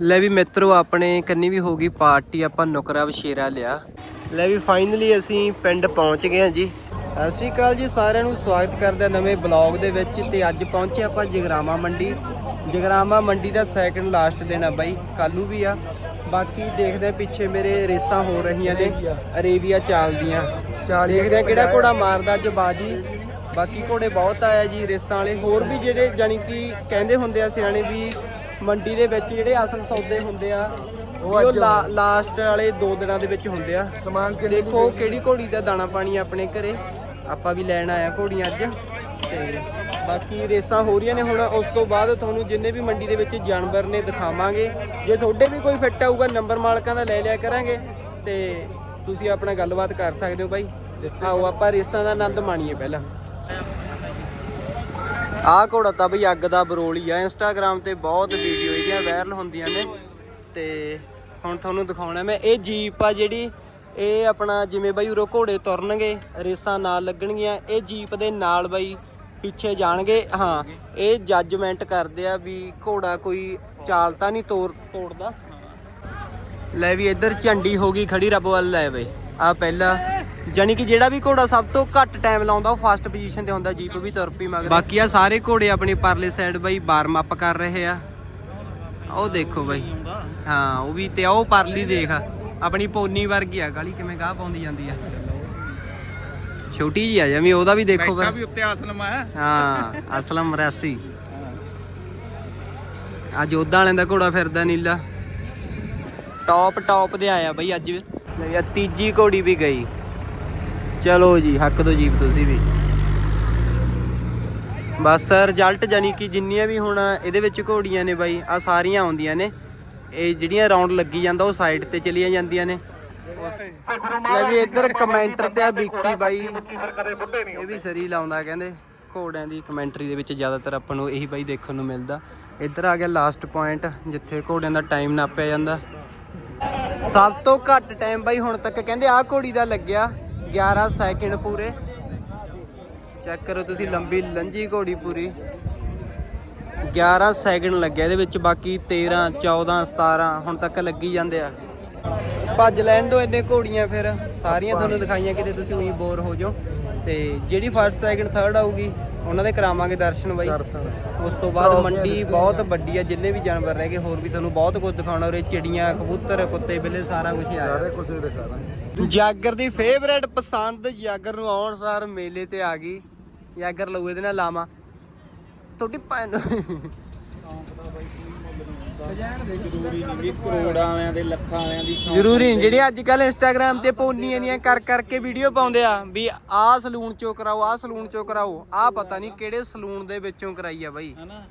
ਲੈ ਵੀ ਮਿੱਤਰੋ ਆਪਣੇ ਕੰਨੀ ਵੀ ਹੋ ਗਈ ਪਾਰਟੀ ਆਪਾਂ ਨੁਕਰਾ ਵਸ਼ੇਰਾ ਲਿਆ। ਲੈ ਵੀ ਫਾਈਨਲੀ ਅਸੀਂ ਪਿੰਡ ਪਹੁੰਚ ਗਏ ਹਾਂ ਜੀ। ਸਤਿ ਸ਼੍ਰੀ ਅਕਾਲ ਜੀ ਸਾਰਿਆਂ ਨੂੰ ਸਵਾਗਤ ਕਰਦੇ ਹਾਂ ਨਵੇਂ ਬਲੌਗ ਦੇ ਵਿੱਚ। ਤੇ ਅੱਜ ਪਹੁੰਚੇ ਆਪਾਂ ਜਗਰਾਮਾ ਮੰਡੀ। ਜਗਰਾਮਾ ਮੰਡੀ ਦਾ ਸੈਕੰਡ ਲਾਸਟ ਦਿਨ ਆ ਬਾਈ ਕੱਲੂ ਵੀ ਆ। ਬਾਕੀ ਦੇਖਦੇ ਆ ਪਿੱਛੇ ਮੇਰੇ ਰੇਸਾਂ ਹੋ ਰਹੀਆਂ ਨੇ ਅਰੇਬੀਆ ਚਾਲਦੀਆਂ ਦੇਖਦੇ ਆ ਕਿਹੜਾ ਘੋੜਾ ਮਾਰਦਾ ਅੱਜ ਬਾਜੀ। ਬਾਕੀ ਘੋੜੇ ਬਹੁਤ ਆਇਆ ਜੀ ਰੇਸਾਂ ਵਾਲੇ। ਹੋਰ ਵੀ ਜਿਹੜੇ ਜਾਨੀ ਕਿ ਕਹਿੰਦੇ ਹੁੰਦੇ ਆ ਸਿਆਣੇ ਵੀ ਮੰਡੀ ਦੇ ਵਿੱਚ ਜਿਹੜੇ ਅਸਲ ਸੌਦੇ ਹੁੰਦੇ ਆ ਉਹ ਅੱਜ ਲਾਸਟ ਵਾਲੇ 2 ਦਿਨਾਂ ਦੇ ਵਿੱਚ ਹੁੰਦੇ ਆ। ਸਮਾਨ ਕਿ ਦੇਖੋ ਕਿਹੜੀ ਘੋੜੀ ਦਾ ਦਾਣਾ ਪਾਣੀ ਆ ਆਪਣੇ ਘਰੇ। ਆਪਾਂ ਵੀ ਲੈਣ ਆਇਆ ਘੋੜੀਆਂ ਅੱਜ। ਤੇ ਬਾਕੀ ਰੇਸਾਂ ਹੋ ਰਹੀਆਂ ਨੇ ਹੁਣ ਉਸ ਤੋਂ ਬਾਅਦ ਤੁਹਾਨੂੰ ਜਿੰਨੇ ਵੀ ਮੰਡੀ ਦੇ ਵਿੱਚ ਜਾਨਵਰ ਨੇ ਦਿਖਾਵਾਂਗੇ। ਜੇ ਤੁਹਾਡੇ ਵੀ ਕੋਈ ਫਿੱਟ ਆਊਗਾ ਨੰਬਰ ਮਾਲਕਾਂ ਦਾ ਲੈ ਲਿਆ ਕਰਾਂਗੇ। ਤੇ ਤੁਸੀਂ ਆਪਣਾ ਗੱਲਬਾਤ ਕਰ ਸਕਦੇ ਹੋ ਬਾਈ। ਆਓ ਆਪਾਂ ਰੇਸਾਂ ਦਾ ਆਨੰਦ ਮਾਣੀਏ ਪਹਿਲਾਂ। ਆਹ ਘੋੜਾ ਤਾਂ ਬਈ ਅੱਗ ਦਾ ਬਰੋਲੀ ਆ। ਇੰਸਟਾਗ੍ਰam ਤੇ ਬਹੁਤ ਵੀਡੀਓ ਇਹਦੀਆਂ ਵਾਇਰਲ ਹੁੰਦੀਆਂ ਨੇ। ਤੇ ਹੁਣ ਤੁਹਾਨੂੰ ਦਿਖਾਉਣਾ ਮੈਂ। ਇਹ ਜੀਪ ਆ ਜਿਹੜੀ। ਇਹ ਆਪਣਾ ਜਿਵੇਂ ਬਾਈ ਉਰੋਂ ਘੋੜੇ ਤੁਰਨਗੇ, ਰੇਸਾਂ ਨਾਲ ਲੱਗਣਗੀਆਂ। ਇਹ ਜੀਪ ਦੇ ਨਾਲ ਬਈ ਪਿੱਛੇ ਜਾਣਗੇ। ਹਾਂ, ਇਹ ਜੱਜਮੈਂਟ ਕਰਦੇ ਆ ਵੀ ਘੋੜਾ ਕੋਈ ਚਾਲ ਤਾਂ ਨਹੀਂ ਤੋੜ ਤੋੜਦਾ। ਲੈ ਵੀ ਇੱਧਰ ਝੰਡੀ ਹੋ ਗਈ ਖੜੀ, ਰੱਬ ਵੱਲ ਲੈ ਬਈ। ਆ ਪਹਿਲਾ ਜਾਨੀ ਕਿ ਜਿਹੜਾ ਵੀ ਘੋੜਾ ਸਭ ਤੋਂ ਘੱਟ ਟਾਈਮ ਲਾਉਂਦਾ ਉਹ ਫਸਟ ਪੋਜੀਸ਼ਨ ਤੇ ਹੁੰਦਾ ਜੀਪ ਵੀ ਤੁਰ ਪਈ ਮਗਰ। ਬਾਕੀ ਆ ਸਾਰੇ ਘੋੜੇ ਆਪਣੀ ਪਰਲੇ ਸਾਈਡ ਬਈ ਵਾਰਮ ਅਪ ਕਰ ਰਹੇ ਆ। ਉਹ ਦੇਖੋ ਬਈ। ਹਾਂ ਉਹ ਵੀ ਤੇ ਉਹ ਪਰਲੀ ਦੇਖ ਆਪਣੀ ਪੋਨੀ ਵਰਗੀ ਆ ਗਾਲੀ ਕਿਵੇਂ ਗਾਹ ਪਾਉਂਦੀ ਜਾਂਦੀ ਆ। ਛੋਟੀ ਜੀ ਆ ਜਮੀ ਉਹਦਾ ਵੀ ਦੇਖੋ ਬੈਠਾ ਵੀ ਉੱਤੇ ਆਸਲਮ ਹੈ ਹਾਂ ਅਸਲਮ ਰੈਸੀ ਅੱਜ ਉਹਦਾ ਵਾਲਿਆਂ ਦਾ ਘੋੜਾ ਫਿਰਦਾ ਨੀਲਾ। ਟੌਪ ਟੌਪ ਦੇ ਆਇਆ ਬਈ ਅੱਜ। ਲਈ ਆ ਤੀਜੀ ਘੋੜੀ ਵੀ ਗਈ। ਚਲੋ ਜੀ, ਹੱਕ ਦੋ ਜੀਪ ਤੁਸੀਂ ਵੀ। ਬਸ ਰਿਜ਼ਲਟ ਜਾਨੀ ਕਿ ਜਿੰਨੀਆਂ ਵੀ ਹੁਣ ਇਹਦੇ ਵਿੱਚ ਘੋੜੀਆਂ ਨੇ ਬਾਈ ਆ ਸਾਰੀਆਂ ਆਉਂਦੀਆਂ ਨੇ। ਇਹ ਜਿਹੜੀਆਂ ਰਾਉਂਡ ਲੱਗੀ ਜਾਂਦਾ, ਉਹ ਸਾਈਡ ਤੇ ਚਲੀਆਂ ਜਾਂਦੀਆਂ ਨੇ। ਲੈ ਵੀ ਇੱਧਰ ਕਮੈਂਟਰ ਤੇ ਆ ਵਿੱਕੀ ਬਾਈ। ਇਹ ਵੀ ਸਰੀ ਲਾਉਂਦਾ, ਕਹਿੰਦੇ ਘੋੜਿਆਂ ਦੀ ਕਮੈਂਟਰੀ ਦੇ ਵਿੱਚ ਜ਼ਿਆਦਾਤਰ ਆਪਾਂ ਨੂੰ ਇਹੀ ਬਾਈ ਦੇਖਣ ਨੂੰ ਮਿਲਦਾ। ਇੱਧਰ ਆ ਗਿਆ ਲਾਸਟ ਪੁਆਇੰਟ ਜਿੱਥੇ ਘੋੜਿਆਂ ਦਾ ਟਾਈਮ ਨਾਪਿਆ ਜਾਂਦਾ। ਸਭ ਤੋਂ ਘੱਟ ਟਾਈਮ ਬਾਈ ਹੁਣ ਤੱਕ, ਕਹਿੰਦੇ ਆਹ ਘੋੜੀ ਦਾ ਲੱਗਿਆ। 11 ਸੈਕਿੰਡ ਪੂਰੇ। ਚੈੱਕ ਕਰੋ ਤੁਸੀਂ ਲੰਬੀ ਲੰਜੀ ਘੋੜੀ ਪੂਰੀ। 11 ਸੈਕਿੰਡ ਲੱਗਿਆ ਇਹਦੇ ਵਿੱਚ, ਬਾਕੀ 13 14 17 ਹੁਣ ਤੱਕ ਲੱਗੀ ਜਾਂਦੇ ਆ। ਭੱਜ ਲੈਣ ਦੋ ਇੰਨੇ ਘੋੜੀਆਂ ਫਿਰ। ਸਾਰੀਆਂ ਤੁਹਾਨੂੰ ਦਿਖਾਈਆਂ ਕਿਤੇ ਤੁਸੀਂ, ਉਹੀ ਬੋਰ ਹੋ ਜਾਓ। ਤੇ ਜਿਹੜੀ ਫਸਟ ਸੈਕਿੰਡ ਥਰਡ ਆਊਗੀ ਉਹਨਾਂ ਦੇ ਕਰਾਵਾਂਗੇ ਦਰਸ਼ਨ ਬਾਈ। ਦਰਸ਼ਨ। ਉਸ ਤੋਂ ਬਾਅਦ ਮੰਡੀ ਬਹੁਤ ਵੱਡੀ ਆ ਜਿੰਨੇ ਵੀ ਜਾਨਵਰ ਰਹਿ ਗਏ ਹੋਰ ਵੀ ਤੁਹਾਨੂੰ ਬਹੁਤ ਕੁਝ ਦਿਖਾਉਣਾ ਉਰੇ ਚਿੜੀਆਂ ਕਬੂਤਰ ਕੁੱਤੇ ਬਿੱਲੇ ਸਾਰਾ ਕੁਝ ਆ। ਸਾਰੇ ਕੁਝ ਦਿਖਾ ਦਾਂ ਜਾਗਰ ਦੀ ਫੇਵਰੇਟ ਪਸੰਦ ਜਾਗਰ ਨੂੰ ਆਉਣ ਸਾਰ ਮੇਲੇ ਤੇ ਆ ਗਈ। ਜਾਗਰ ਲਊ ਇਹਦੇ ਨਾਲ ਲਾਵਾਂ। ਤੁਹਾਡੀ ਭੈਣ। ਜ਼ਰੂਰੀ ਨਹੀਂ ਵੀ ਕਰੋੜਾਂ ਆਇਆਂ ਦੇ ਲੱਖਾਂ ਆਇਆਂ ਦੀ ਜ਼ਰੂਰੀ ਨਹੀਂ ਜਿਹੜੀ ਅੱਜ ਕੱਲ ਇੰਸਟਾਗ੍ਰam ਤੇ ਪੋਨੀਆਂ ਦੀਆਂ ਕਰ ਕਰਕੇ ਵੀਡੀਓ ਪਾਉਂਦੇ ਆ ਵੀ ਆਹ ਸਲੂਨ ਚੋਂ ਕਰਾਓ ਆਹ ਸਲੂਨ ਚੋਂ ਕਰਾਓ ਆਹ ਪਤਾ ਨਹੀਂ ਕਿਹੜੇ ਸਲੂਨ ਦੇ ਵਿੱਚੋਂ ਕਰਾਈ ਆ ਬਾਈ। ਹਨਾ?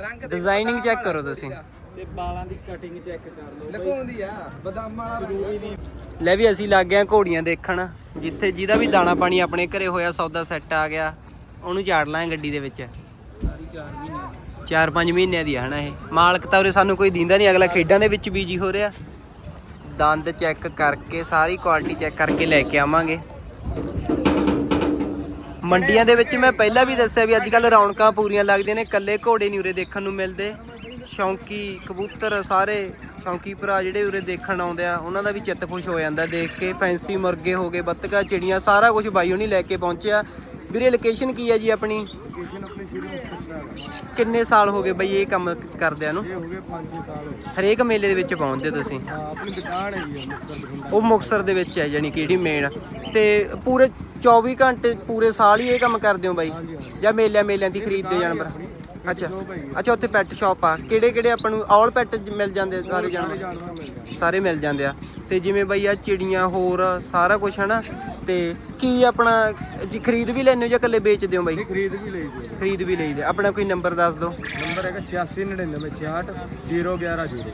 ਰੰਗ ਡਿਜ਼ਾਈਨਿੰਗ ਚੈੱਕ ਕਰੋ ਤੁਸੀਂ। ਤੇ ਬਾਲਾਂ ਦੀ ਕਟਿੰਗ ਚੈੱਕ ਕਰ ਲਓ ਲਗਾਉਂਦੀ ਆ ਬਦਾਮਾਂ ਵਾਲਾ ਜ਼ਰੂਰੀ ਨਹੀਂ। ਲੈ ਵੀ ਅਸੀਂ ਲੱਗ ਗਏ ਘੋੜੀਆਂ ਦੇਖਣ ਜਿੱਥੇ ਜਿਹਦਾ ਵੀ ਦਾਣਾ ਪਾਣੀ ਆਪਣੇ ਘਰੇ ਹੋਇਆ ਸੌਦਾ ਸੈੱਟ ਆ ਗਿਆ ਉਹਨੂੰ ਝਾੜ ਲਾਂਗੇ ਗੱਡੀ ਦੇ ਵਿੱਚ। ਸਾਰੀ 4 ਮਹੀਨੇ 4-5 ਮਹੀਨਿਆਂ ਦੀ ਆ ਹਨਾ ਇਹ। ਮਾਲਕ ਤਾਂ ਉਰੇ ਸਾਨੂੰ ਕੋਈ ਦਿੰਦਾ ਨਹੀਂ, ਅਗਲਾ ਖੇਡਾਂ ਦੇ ਵਿੱਚ ਬੀਜੀ ਹੋ ਰਿਹਾ। ਦੰਦ ਚੈੱਕ ਕਰਕੇ, ਸਾਰੀ ਕੁਆਲਿਟੀ ਚੈੱਕ ਕਰਕੇ ਲੈ ਕੇ ਆਵਾਂਗੇ। ਮੰਡੀਆਂ ਦੇ ਵਿੱਚ ਮੈਂ ਪਹਿਲਾਂ ਵੀ ਦੱਸਿਆ ਵੀ ਅੱਜ ਕੱਲ ਰੌਣਕਾਂ ਪੂਰੀਆਂ ਲੱਗਦੀਆਂ ਨੇ ਕੱਲੇ ਘੋੜੇ ਨਹੀਂ ਉਰੇ ਦੇਖਣ ਨੂੰ ਮਿਲਦੇ। ਸ਼ੌਂਕੀ ਕਬੂਤਰ ਸਾਰੇ, ਸ਼ੌਂਕੀ ਭਰਾ ਜਿਹੜੇ ਉਰੇ ਦੇਖਣ ਆਉਂਦੇ ਆ, ਉਹਨਾਂ ਦਾ ਵੀ ਚਿੱਤ ਖੁਸ਼ ਹੋ ਜਾਂਦਾ ਦੇਖ ਕੇ। ਫੈਂਸੀ ਮੁਰਗੇ ਹੋ ਗਏ ਬੱਤਕਾ ਚਿੜੀਆਂ, ਸਾਰਾ ਕੁਝ ਬਾਈ ਹੁਣੀ ਲੈ ਕੇ ਪਹੁੰਚਿਆ। ਵੀਰੇ ਲੋਕੇਸ਼ਨ ਕੀ ਹੈ ਜੀ ਆਪਣੀ? ਲੋਕੇਸ਼ਨ ਆਪਣੀ ਸ਼੍ਰੀ ਮੁਕਤਸਰ ਸਾਹਿਬ ਕਿੰਨੇ ਸਾਲ ਹੋ ਗਏ ਬਈ ਇਹ ਕੰਮ ਕਰਦਿਆਂ ਨੂੰ? ਇਹ ਹੋ ਗਏ 5-6 ਸਾਲ ਹਰੇਕ ਮੇਲੇ ਦੇ ਵਿੱਚ ਪਹੁੰਚਦੇ ਤੁਸੀਂ? ਹਾਂ ਆਪਣੀ ਦੁਕਾਨ ਹੈ ਜੀ ਮੁਕਤਸਰ ਉਹ ਮੁਕਸਰ ਦੇ ਵਿੱਚ ਹੈ ਜਾਨੀ ਕਿ ਜਿਹੜੀ ਮੇਨ ਤੇ ਪੂਰੇ 24 ਘੰਟੇ ਪੂਰੇ ਸਾਲ ਹੀ ਇਹ ਕੰਮ ਕਰਦੇ ਹੋ ਬਾਈ? ਜਾਂ ਮੇਲਿਆਂ ਮੇਲਿਆਂ ਦੀ ਖਰੀਦਦੇ ਹੋ ਜਾਨਵਰ? ਅੱਛਾ। ਅੱਛਾ ਉੱਥੇ ਪੈਟ ਸ਼ਾਪ ਆ। ਕਿਹੜੇ ਕਿਹੜੇ ਆਪਾਂ ਨੂੰ ਆਲ ਪੈਟ ਮਿਲ ਜਾਂਦੇ ਆ ਸਾਰੇ ਜਾਨਵਰ? ਜਾਨਵਰ ਮਿਲ ਜਾਂਦੇ ਸਾਰੇ ਮਿਲ ਜਾਂਦੇ ਆ। ਤੇ ਜਿਵੇਂ ਬਈ ਆ ਚਿੜੀਆਂ ਹੋਰ ਸਾਰਾ ਕੁਝ ਹਨਾ? ਤੇ ਕੀ ਆਪਣਾ ਜੀ ਖਰੀਦ ਵੀ ਲੈਂਦੇ ਹੋ ਜਾਂ ਇਕੱਲੇ ਵੇਚਦੇ ਹੋ ਬਾਈ? ਇਹ ਖਰੀਦ ਵੀ ਲਈ ਦੀ ਖਰੀਦ ਵੀ ਲਈਦੇ ਆਪਣਾ ਕੋਈ ਨੰਬਰ ਦੱਸ ਦਿਓ। ਨੰਬਰ ਹੈਗਾ 8699 011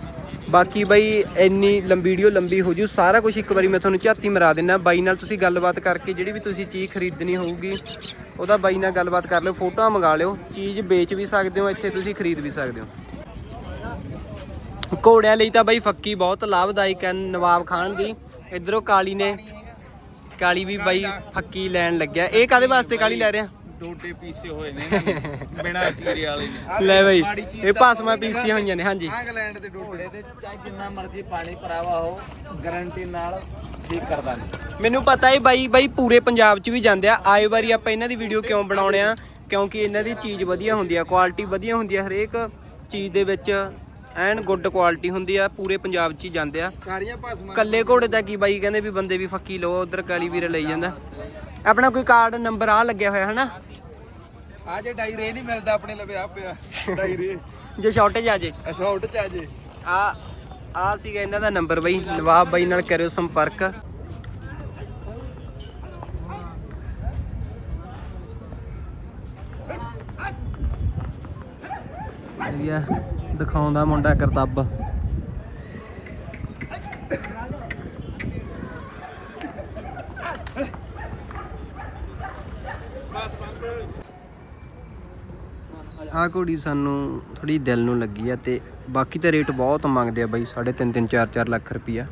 ਬਾਕੀ ਬਾਈ ਇੰਨੀ ਲੰਬੀ ਵੀਡੀਓ ਲੰਬੀ ਹੋ ਜੂ। ਸਾਰਾ ਕੁਝ ਇੱਕ ਵਾਰੀ ਮੈਂ ਤੁਹਾਨੂੰ ਝਾਤੀ ਮਰਾ ਦਿੰਨਾ। ਬਾਈ ਨਾਲ ਤੁਸੀਂ ਗੱਲਬਾਤ ਕਰਕੇ ਜਿਹੜੀ ਵੀ ਤੁਸੀਂ ਚੀਜ਼ ਖਰੀਦਣੀ ਹੋਊਗੀ ਉਹਦਾ ਬਾਈ ਨਾਲ ਗੱਲਬਾਤ ਕਰ ਲਿਓ ਫੋਟੋਆਂ ਮੰਗਾ ਲਿਓ। ਚੀਜ਼ ਵੇਚ ਵੀ ਸਕਦੇ ਹੋ ਇੱਥੇ ਤੁਸੀਂ ਖਰੀਦ ਵੀ ਸਕਦੇ ਹੋ। ਘੋੜਿਆਂ ਲਈ ਤਾਂ ਬਾਈ ਫੱਕੀ ਬਹੁਤ ਲਾਭਦਾਇਕ ਹੈ ਨਵਾਬ ਖਾਨ ਦੀ। ਇਧਰੋਂ ਕਾਲੀ ਨੇ ਕਾਲੀ ਵੀ ਬਾਈ ਫੱਕੀ ਲੈਣ ਲੱਗਿਆ। ਇਹ ਕਾਦੇ ਵਾਸਤੇ ਕਾਲੀ ਲੈ ਰਿਹਾ? ਡੋਡੇ ਪੀਸੇ ਹੋਏ ਨੇ ਬਿਨਾ ਚੀਰੇ ਵਾਲੇ ਨੇ। ਲੈ ਬਈ ਇਹ ਭਾਸਮਾ ਪੀਸੀਆਂ ਹੋਈਆਂ ਨੇ ਹਾਂਜੀ। ਇੰਗਲੈਂਡ ਦੇ ਡੋਡੇ ਤੇ ਚਾਹੇ ਜਿੰਨਾ ਮਰਜ਼ੀ ਪਾਣੀ ਭਰਾਵਾ ਹੋ ਗਾਰੰਟੀ ਨਾਲ ਠੀਕ ਕਰਦਾ ਨਹੀਂ ਮੈਨੂੰ ਪਤਾ ਹੈ ਬਾਈ ਬਾਈ ਪੂਰੇ ਪੰਜਾਬ 'ਚ ਵੀ ਜਾਂਦੇ ਆ। ਆਏ ਵਾਰੀ ਆਪਾਂ ਇਹਨਾਂ ਦੀ ਵੀਡੀਓ ਕਿਉਂ ਬਣਾਉਣੇ ਆ? ਕਿਉਂਕਿ ਇਹਨਾਂ ਦੀ ਚੀਜ਼ ਵਧੀਆ ਹੁੰਦੀ ਆ ਕੁਆਲਿਟੀ ਵਧੀਆ ਹੁੰਦੀ ਆ ਹਰੇਕ ਚੀਜ਼ ਦੇ ਵਿੱਚ। ਐਨ ਗੁੱਡ ਕੁਆਲਿਟੀ ਹੁੰਦੀ ਆ ਪੂਰੇ ਪੰਜਾਬ 'ਚ ਹੀ ਜਾਂਦੇ ਆ। ਸਾਰੀਆਂ ਭਾਸਮਾਂ ਕੱਲੇ ਘੋੜੇ ਦਾ ਕੀ ਬਾਈ ਕਹਿੰਦੇ ਵੀ ਬੰਦੇ ਵੀ ਫੱਕੀ ਲਓ ਉਧਰ ਕਾਲੀ ਵੀਰ ਲਈ ਜਾਂਦਾ। ਆਪਣਾ ਕੋਈ ਕਾਰਡ ਨੰਬਰ ਆ ਲੱਗਿਆ ਹੋਇਆ ਹਨਾ? ਆ ਜੇ ਡਾਇਰੇ ਨਹੀਂ ਮਿਲਦਾ ਆਪਣੇ ਲਵੇ ਆ ਪਿਆ। ਡਾਇਰੇ ਜੇ ਸ਼ਾਰਟੇਜ ਆ ਜੇ। ਚ ਆ ਜੇ। ਆ ਆ ਸੀਗਾ ਇਹਨਾਂ ਦਾ ਨੰਬਰ ਬਾਈ ਨਵਾਬ ਬਾਈ ਨਾਲ ਕਰਿਓ ਸੰਪਰਕ। ਆ ਦਿਖਾਉਂਦਾ ਮੁੰਡਾ ਕਰਤੱਬ। ਆ ਘੋੜੀ ਸਾਨੂੰ ਥੋੜੀ ਦਿਲ ਨੂੰ ਲੱਗੀ ਆ ਤੇ ਬਾਕੀ ਤਾਂ ਰੇਟ ਬਹੁਤ ਮੰਗਦੇ ਆ ਬਾਈ 3.5 3 4 4 ਲੱਖ ਰੁਪਈਆ।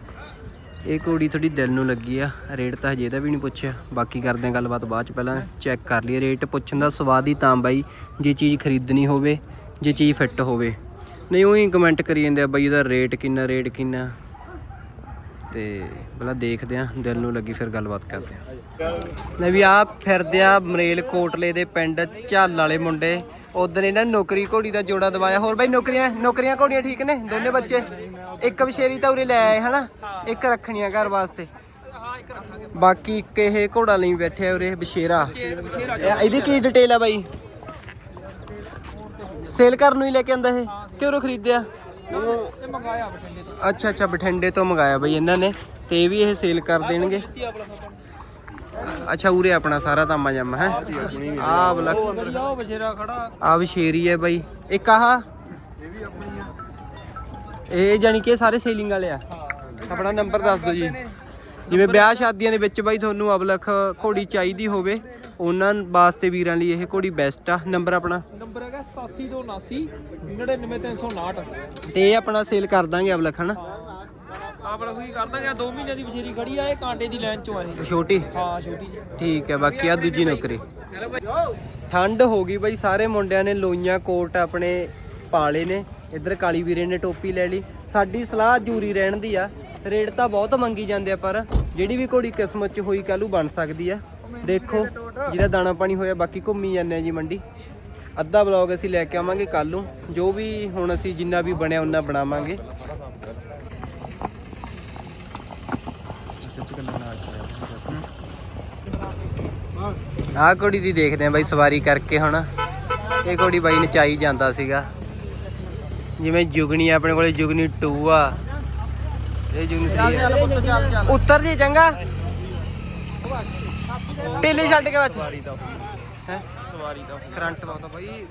ਇਹ ਘੋੜੀ ਥੋੜੀ ਦਿਲ ਨੂੰ ਲੱਗੀ ਆ, ਰੇਟ ਤਾਂ ਹਜੇ ਦਾ ਵੀ ਨਹੀਂ ਪੁੱਛਿਆ। ਬਾਕੀ ਕਰਦੇ ਆ ਗੱਲਬਾਤ ਬਾਅਦ ਚ, ਪਹਿਲਾਂ ਚੈੱਕ ਕਰ ਲਈਏ। ਰੇਟ ਪੁੱਛਣ ਦਾ ਸਵਾਦ ਹੀ ਤਾਂ ਬਾਈ, ਜੇ ਚੀਜ਼ ਖਰੀਦਣੀ ਹੋਵੇ, ਜੇ ਚੀਜ਼ ਫਿੱਟ ਹੋਵੇ। ਨਹੀਂ, ਉਹੀ ਕਮੈਂਟ ਕਰੀ ਜਾਂਦੇ ਆ, ਬਾਈ ਇਹਦਾ ਰੇਟ ਕਿੰਨਾ ਰੇਟ ਕਿੰਨਾ। ਤੇ ਪਹਿਲਾਂ ਦੇਖਦੇ ਆ, ਦਿਲ ਨੂੰ ਲੱਗੀ ਫਿਰ ਗੱਲਬਾਤ ਕਰਦੇ ਆ। ਲੈ ਵੀ ਆ ਫਿਰਦੇ ਆ ਮਰੇਲ ਕੋਟਲੇ ਦੇ ਪਿੰਡ ਝੱਲ ਵਾਲੇ ਮੁੰਡੇ। ਉਦੋਂ ਇਹਨਾਂ ਨੌਕਰੀ ਘੋੜੀ ਦਾ ਜੋੜਾ ਦਵਾਇਆ। ਹੋਰ ਬਾਈ ਨੌਕਰੀਆਂ ਨੌਕਰੀਆਂ ਘੋੜੀਆਂ ਠੀਕ ਨੇ? ਦੋਨੇ ਬੱਚੇ? ਇੱਕ ਵਿਸ਼ੇਰੀ ਤਾਂ ਉਰੇ ਲੈ ਆਏ, ਹਨਾ? ਇੱਕ ਰੱਖਣੀਆਂ ਘਰ ਵਾਸਤੇ। ਬਾਕੀ ਇੱਕ ਇਹ ਘੋੜਾ ਲਈ ਬੈਠੇ ਆ ਉਰੇ ਬਸ਼ੇਰਾ ਇਹਦੀ ਕੀ ਡਿਟੇਲ ਆ ਬਾਈ? ਸੇਲ ਕਰਨ ਨੂੰ ਹੀ ਲੈ ਕੇ ਆਂਦਾ ਇਹ? ਖਰੀਦਿਆ? ਇਹ ਮੰਗਾਇਆ ਬਠਿੰਡੇ ਤੋਂ ਅੱਛਾ ਅੱਛਾ ਬਠਿੰਡੇ ਤੋਂ ਮੰਗਾਇਆ ਬਈ ਇਹਨਾਂ ਨੇ ਤੇ ਇਹ ਵੀ ਇਹ ਸੇਲ ਕਰ ਦੇਣਗੇ। ਅੱਛਾ ਉਰੇ ਆਪਣਾ ਸਾਰਾ ਤਾਮਾ ਜੰਮ ਹੈ? ਆ ਬਲਾ ਉਹ ਬਸ਼ੇਰਾ ਖੜਾ। ਆ ਵਿਸ਼ੇਰੀ ਹੈ ਬਾਈ। ਇੱਕ ਆਹ? ਇਹ ਜਾਨੀ ਕਿ ਇਹ ਸਾਰੇ ਸੇਲਿੰਗ ਵਾਲੇ ਆ? ਆਪਣਾ ਨੰਬਰ ਦੱਸ ਦਿਓ ਜੀ। ਜਿਵੇਂ ਵਿਆਹ ਸ਼ਾਦੀਆਂ ਦੇ ਵਿੱਚ ਬਾਈ ਤੁਹਾਨੂੰ ਅਬਲਖ ਘੋੜੀ ਚਾਹੀਦੀ ਹੋਵੇ ਉਹਨਾਂ ਵਾਸਤੇ ਵੀਰਾਂ ਲਈ ਇਹ ਘੋੜੀ ਬੈਸਟ ਆ। ਨੰਬਰ ਆਪਣਾ? ਨੰਬਰ ਹੈਗਾ 87 ਤੋਂ 79 99359 ਤੇ ਇਹ ਆਪਣਾ ਸੇਲ ਕਰ ਦਾਂਗੇ ਆਪ ਲੋਕ ਕੀ ਕਰਦਾ ਗਿਆ 2 ਮਹੀਨਿਆਂ ਦੀ ਬਸ਼ੇਰੀ ਖੜੀ ਆ ਇਹ ਕਾਂਟੇ ਦੀ ਲਾਈਨ ਚੋਂ ਆ ਇਹ। ਛੋਟੀ? ਹਾਂ ਛੋਟੀ ਜੀ। ਠੀਕ ਹੈ ਬਾਕੀ ਆ ਦੂਜੀ ਨੌਕਰੀ। ਠੰਡ ਹੋ ਗਈ ਬਾਈ ਸਾਰੇ ਮੁੰਡਿਆਂ ਨੇ ਲੋਈਆਂ ਕੋਟ ਆਪਣੇ ਪਾਲੇ ਨੇ। ਇੱਧਰ ਕਾਲੀ ਵੀਰੇ ਨੇ ਟੋਪੀ ਲੈ ਲਈ। ਸਾਡੀ ਸਲਾਹ ਜੂਰੀ ਰਹਿਣ ਦੀ ਆ। ਰੇਟ ਤਾਂ ਬਹੁਤ ਮੰਗੀ ਜਾਂਦੇ ਆ ਪਰ ਜਿਹੜੀ ਵੀ ਘੋੜੀ ਕਿਸਮਤ 'ਚ ਹੋਈ ਕੱਲੂ ਬਣ ਸਕਦੀ ਆ। ਦੇਖੋ। ਜਿਹਦਾ ਦਾਣਾ ਪਾਣੀ ਹੋਇਆ ਬਾਕੀ ਘੁੰਮੀ ਜਾਂਦੇ ਆ ਜੀ ਮੰਡੀ। ਅੱਧਾ ਵਲੌਗ ਅਸੀਂ ਲੈ ਕੇ ਆਵਾਂਗੇ ਕੱਲ ਨੂੰ। ਜੋ ਵੀ ਹੁਣ ਅਸੀਂ ਜਿੰਨਾ ਵੀ ਬਣਿਆ ਉਹਨਾਂ ਬਣਾਵਾਂਗੇ। ਆਹ ਘੋੜੀ ਦੀ ਦੇਖਦੇ ਆ ਬਾਈ ਸਵਾਰੀ ਕਰਕੇ ਹੁਣ। ਇਹ ਘੋੜੀ ਬਾਈ ਨਚਾਈ ਜਾਂਦਾ ਸੀਗਾ। ਜਿਵੇਂ ਜੁਗਨੀ ਆਪਣੇ ਕੋਲੇ ਜੁਗਨੀ 2 ਆ। ਇਹ ਜੁਗਨੀ 3 ਆ। ਉੱਤਰ ਜੀ ਚੰਗਾ। ਢਿੱਲੀ ਛੱਡ ਕੇ ਬਸ ਸਵਾਰੀ ਦਾ ਹੈ? ਸਵਾਰੀ ਦਾ ਕਰੰਟ ਬਹੁਤ ਆ ਬਾਈ।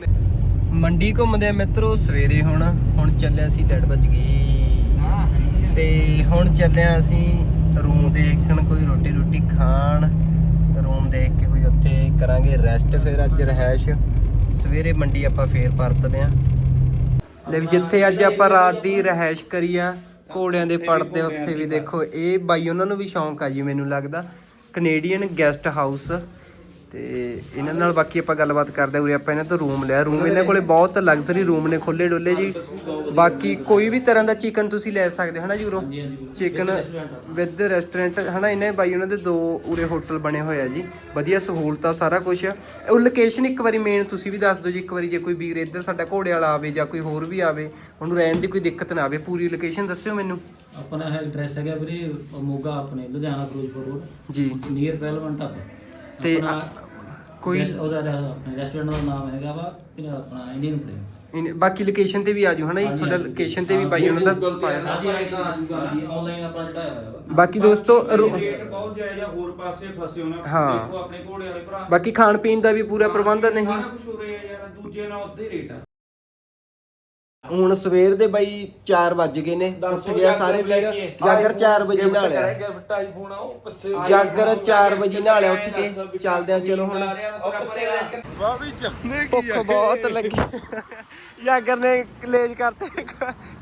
ਮੰਡੀ ਘੁੰਮਦੇ ਮਿੱਤਰੋ ਸਵੇਰੇ ਹੁਣ ਹੁਣ ਚੱਲਿਆ ਸੀ ਡੱਡ ਵੱਜ ਗਈ। ਤੇ ਹੁਣ ਚੱਲਿਆ ਅਸੀਂ ਰੂਮ ਦੇਖਣ ਕੋਈ ਰੋਟੀ ਰੋਟੀ ਖਾਣ। ਰੂਮ ਦੇਖ ਕੇ ਕੋਈ ਉੱਥੇ ਕਰਾਂਗੇ ਰੈਸਟ ਫਿਰ ਅੱਜ ਰਹਿਸ਼ ਸਵੇਰੇ ਮੰਡੀ ਆਪਾਂ ਫੇਰ ਪਰਤਦੇ ਆ। ਲੈ ਵੀ ਜਿੱਥੇ ਅੱਜ ਆਪਾਂ ਰਾਤ ਦੀ ਰਹਿਸ਼ ਕਰੀ ਆ ਘੋੜਿਆਂ ਦੇ ਪੜਦੇ ਉੱਥੇ ਵੀ ਦੇਖੋ ਇਹ ਬਾਈ ਉਹਨਾਂ ਨੂੰ ਵੀ ਸ਼ੌਂਕ ਆ ਜੀ ਮੈਨੂੰ ਲੱਗਦਾ। ਕੈਨੇਡੀਅਨ ਗੈਸਟ ਹਾਊਸ ਤੇ ਇਹਨਾਂ ਨਾਲ ਬਾਕੀ ਆਪਾਂ ਗੱਲਬਾਤ ਕਰਦੇ ਹਾਂ। ਉਰੇ ਆਪਾਂ ਇਹਨਾਂ ਤੋਂ ਰੂਮ ਲਿਆ। ਰੂਮ ਇਹਨਾਂ ਕੋਲੇ ਬਹੁਤ ਲਗਜ਼ਰੀ ਰੂਮ ਨੇ ਖੁੱਲੇ ਡੁੱਲੇ ਜੀ। ਬਾਕੀ ਕੋਈ ਵੀ ਤਰ੍ਹਾਂ ਦਾ ਚਿਕਨ ਤੁਸੀਂ ਲੈ ਸਕਦੇ ਹੋ ਹਨਾ ਜੀ ਉਰੋਂ? ਚਿਕਨ ਵਿਦ ਰੈਸਟੋਰੈਂਟ ਹਨਾ ਇਹਨਾਂ ਬਾਈ ਉਹਨਾਂ ਦੇ ਦੋ ਉਰੇ ਹੋਟਲ ਬਣੇ ਹੋਏ ਆ ਜੀ। ਵਧੀਆ ਸਹੂਲਤਾਂ ਸਾਰਾ ਕੁਝ ਉਹ ਲੋਕੇਸ਼ਨ ਇੱਕ ਵਾਰੀ ਮੇਨ ਤੁਸੀਂ ਵੀ ਦੱਸ ਦਿਓ ਜੀ ਇੱਕ ਵਾਰੀ ਜੇ ਕੋਈ ਵੀਰ ਇੱਧਰ ਸਾਡਾ ਘੋੜੇ ਵਾਲਾ ਆਵੇ ਜਾਂ ਕੋਈ ਹੋਰ ਵੀ ਆਵੇ ਉਹਨੂੰ ਰਹਿਣ ਦੀ ਕੋਈ ਦਿੱਕਤ ਨਾ ਆਵੇ। ਪੂਰੀ ਲੋਕੇਸ਼ਨ ਦੱਸਿਓ ਮੈਨੂੰ। ਆਪਣਾ ਹੈ ਐਡਰੈਸ ਹੈਗਾ ਵੀਰੇ ਮੋਗਾ ਆਪਣੇ ਲੁਧਿਆਣਾ ਫਿਰੋਜ਼ਪੁਰ ਰੋਡ ਜੀ। ਨੀਅਰ ਪਹਿਲਵਾਨ ਢਾਬਾ ਤੇ ਕੋਈ ਉਹਦਾ ਰੈ- ਆਪਣੇ ਰੈਸਟੋਰੈਂਟ ਦਾ ਨਾਮ ਹੈਗਾ ਵਾ ਕਿਹੜਾ ਆਪਣਾ ਇੰਡੀਅਨ ਪ੍ਰੇਮ ਇਨ- ਬਾਕੀ ਲੋਕੇਸ਼ਨ ਤੇ ਵੀ ਆਜੂ ਹਨਾ ਜੀ ਹਾਂਜੀ, ਤੁਹਾਡਾ ਹਾਂਜੀ। ਲੋਕੇਸ਼ਨ ਤੇ ਵੀ ਬਾਈ ਉਹਨਾਂ ਦਾ ਪਾਇਆ। ਹਾਂਜੀ ਆਏਗਾ ਆਨਲਾਈਨ ਆਪਣਾ ਜਿਹੜਾ ਹੋਇਆ ਵਾ। ਬਾਕੀ ਦੋਸਤੋ ਰੋ- ਰੇਟ ਬਹੁਤ ਜਾਇਜ਼ ਆ ਹੋਰ ਪਾਸੇ ਫਸੇ ਹੋਣਾ ਹਾਂ। ਦੇਖੋ ਆਪਣੇ ਘੋੜੇ ਵਾਲੇ ਭਰਾ। ਬਾਕੀ ਖਾਣ ਪੀਣ ਦਾ ਵੀ ਪੂਰਾ ਪ੍ਰਬੰਧ ਨਹੀਂ। ਸਾਰਾ ਕੁਝ ਹੋ ਰਿਹਾ ਯਾਰ ਦੂਜੇ ਨਾਲ ਉੱਧੇ ਰੇਟ ਆ। ਹੁਣ ਸਵੇਰ ਦੇ ਬਾਈ 4 ਵੱਜ ਗਏ ਨੇ ਉੱਠ ਗਿਆ ਸਾਰੇ ਵੀਰ ਜਾਗਰ 4 ਵਜੇ ਨਾਲਿਆ ਗਿਫਟ ਆਈਫੋਨ ਆ ਉਹ ਪਿੱਛੇ ਜਾਗਰ 4 ਵਜੇ ਨਾਲਿਆ ਉੱਠ ਕੇ। ਚੱਲਦੇ ਆ ਚਲੋ ਹੁਣ। ਵਾ ਭੁੱਖ ਬਹੁਤ ਲੱਗੀ। ਜਾਗਰ ਨੇ ਲੇਜ ਕਰਤੇ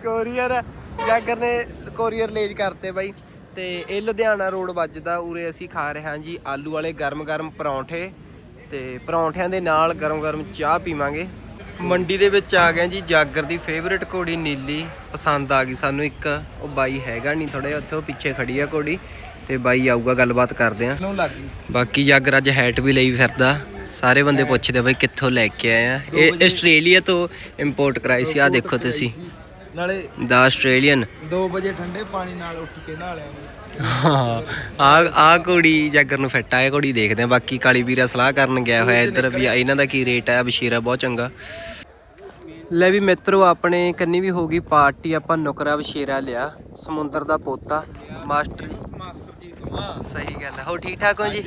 ਕੋਰੀਅਰ। ਜਾਗਰ ਨੇ ਕੋਰੀਅਰ ਲੇਜ ਕਰਤੇ ਬਾਈ। ਤੇ ਇਹ ਲੁਧਿਆਣਾ ਰੋਡ ਵੱਜਦਾ ਉਰੇ ਅਸੀਂ ਖਾ ਰਹੇ ਹਾਂ ਜੀ ਆਲੂ ਵਾਲੇ ਗਰਮ-ਗਰਮ ਪਰੌਂਠੇ। ਤੇ ਪਰੌਂਠਿਆਂ ਦੇ ਨਾਲ ਗਰਮ-ਗਰਮ ਚਾਹ ਪੀਵਾਂਗੇ। ਮੰਡੀ ਦੇ ਵਿੱਚ ਆ ਗਏ ਜੀ ਜਾਗਰ ਦੀ ਫੇਵਰੇਟ ਘੋੜੀ ਨੀਲੀ ਪਸੰਦ ਆ ਗਈ ਸਾਨੂੰ ਇੱਕ ਉਹ ਬਾਈ ਹੈਗਾ ਨਹੀਂ ਥੋੜਾ ਉੱਥੇ ਉਹ ਪਿੱਛੇ ਖੜੀ ਆ ਘੋੜੀ ਤੇ ਬਾਈ ਆਊਗਾ ਗੱਲਬਾਤ ਕਰਦੇ ਆ। ਬਾਕੀ ਜਾਗਰ ਅੱਜ ਹੈਟ ਵੀ ਲਈ ਫਿਰਦਾ ਸਾਰੇ ਬੰਦੇ ਪੁੱਛਦੇ ਬਈ ਕਿੱਥੋਂ ਲੈ ਕੇ ਆਏ ਆ ਇਹ ਆਸਟ੍ਰੇਲੀਆ ਤੋਂ ਇੰਪੋਰਟ ਕਰਾਈ ਸੀ ਆ ਦੇਖੋ ਤੁਸੀਂ। ਨਾਲੇ ਦਾ ਆਸਟ੍ਰੇਲੀਅਨ 2 ਵਜੇ ਠੰਡੇ ਪਾਣੀ ਨਾਲ ਉੱਠ ਕੇ ਨਹਾ ਲਿਆ। ਹਾਂ। ਆ ਆ ਕੁੜੀ ਜਾਗਰ ਨੂੰ ਫਿੱਟ ਆ ਕੁੜੀ ਦੇਖਦੇ ਆ ਬਾਕੀ ਕਾਲੀ ਵੀਰਾ ਸਲਾਹ ਕਰਨ ਗਿਆ ਹੋਇਆ ਇੱਧਰ ਵੀ ਇਹਨਾਂ ਦਾ ਕੀ ਰੇਟ ਆ ਬਸ਼ੀਰਾ ਬਹੁਤ ਚੰਗਾ। ਲੈ ਵੀ ਮਿੱਤਰੋ ਆਪਣੇ ਕੰਨੀ ਵੀ ਹੋ ਗਈ ਪਾਰਟੀ ਆਪਾਂ ਨੁਕਰਾ ਬਸ਼ੀਰਾ ਲਿਆ ਸਮੁੰਦਰ ਦਾ ਪੋਤਾ ਮਾਸਟਰ ਜੀ। ਸਹੀ ਗੱਲ ਹੈ ਹੋ ਠੀਕ ਠਾਕ ਹੋ ਜੀ